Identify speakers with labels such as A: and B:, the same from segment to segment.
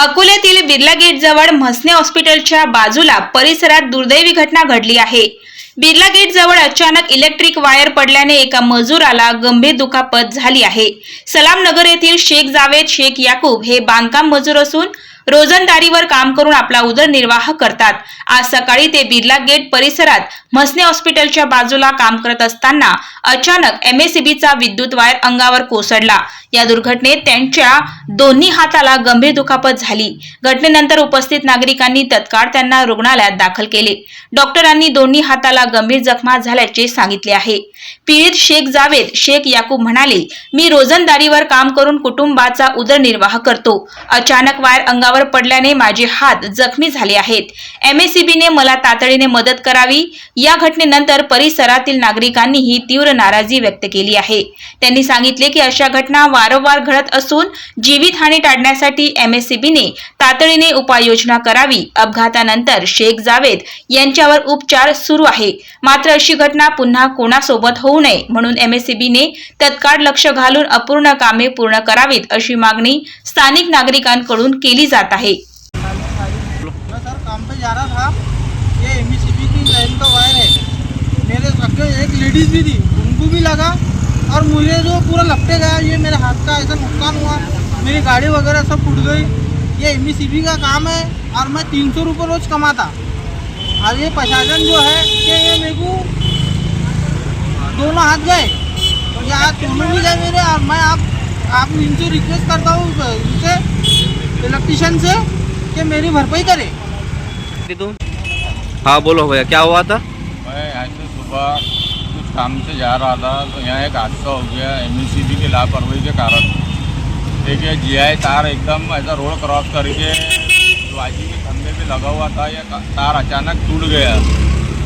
A: अकोल्यातील बिर्ला गेट जवळ म्हसने हॉस्पिटलच्या बाजूला परिसरात दुर्दैवी घटना घडली आहे. बिर्ला गेट जवळ अचानक इलेक्ट्रिक वायर पडल्याने एका मजुराला गंभीर दुखापत झाली आहे. सलामनगर येथील शेख जावेद शेख याकूब हे बांधकाम मजूर असून रोजंदारीवर काम करून आपला उदरनिर्वाह करतात. आज सकाळी ते बिर्ला गेट परिसरात म्हसने हॉस्पिटलच्या बाजूला काम करत असताना अचानक एमएसीबीचा विद्युत वायर अंगावर कोसळला. या दुर्घटनेत त्यांच्या दोन्ही हाताला गंभीर दुखापत झाली. घटनेनंतर उपस्थित नागरिकांनी तत्काळ त्यांना रुग्णालयात दाखल केले. डॉक्टरांनी दोन्ही हाताला गंभीर जखमा झाल्याचे सांगितले आहे. पीडित शेख जावेद शेख याकूब म्हणाले मी रोजंदारीवर काम करून कुटुंबाचा उदरनिर्वाह करतो. अचानक वायर अंगावर पडल्याने माझे हात जखमी झाले आहेत. एमएसीबीने मला तातडीने मदत करावी. या घटनेनंतर परिसरातील नागरिकांनीही तीव्र नाराजी व्यक्त केली आहे. त्यांनी सांगितले की अशा घटना वारंवार घडत असून जीवितहानी टाळण्यासाठी एमएससीबीने तातडीने उपाययोजना करावी. अपघातानंतर शेख जावेद यांच्यावर उपचार सुरू आहे. मात्र अशी घटना पुन्हा कोणासोबत होऊ नये म्हणून एमएससीबीने तत्काळ लक्ष घालून अपूर्ण कामे पूर्ण करावीत अशी मागणी स्थानिक नागरिकांकडून केली जात आहे.
B: ये एम की लाइन का वायर है. मेरे एक लेडीज़ भी थी. उनको भी लगा. मुझे जो पूरा लपटे गया ये मेरे हाथ का ऐसा नुकसान हुआ मेरी गाड़ी वगैरह सब फूट गई। ये एम का काम है और मैं तीन सौ रुपये रोज़ कमाता। और ये प्रशासन जो है कि ये मेरे को दोनों हाथ गए। ये हाथ दोनों भी गए मेरे और मैं आप आप इनसे रिक्वेस्ट करता हूँ इनसे इलेक्ट्रिशियन से कि मेरी भरपाई करे।
C: हाँ बोलो भैया क्या हुआ था?
D: मैं ऐसे सुबह काम से जा रहा था तो यहाँ एक हादसा हो गया एम की लापरवाही के कारण। एक जी आई तार एकदम ऐसा रोड क्रॉस करके बाजी के खंभे पे लगा हुआ था, ये तार अचानक टूट गया।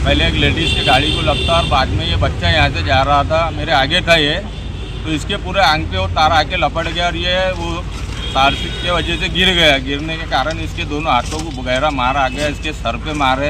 D: पहले एक लेडीज़ की गाड़ी को लगता और बाद में ये बच्चा यहाँ से जा रहा था, मेरे आगे था ये। तो इसके पूरे आंग पे वो तार आके लपट गया और ये वो तार के वजह से गिर गया। गिरने के कारण इसके दोनों हाथों को गहरा मार आ गया, इसके सर पे मार।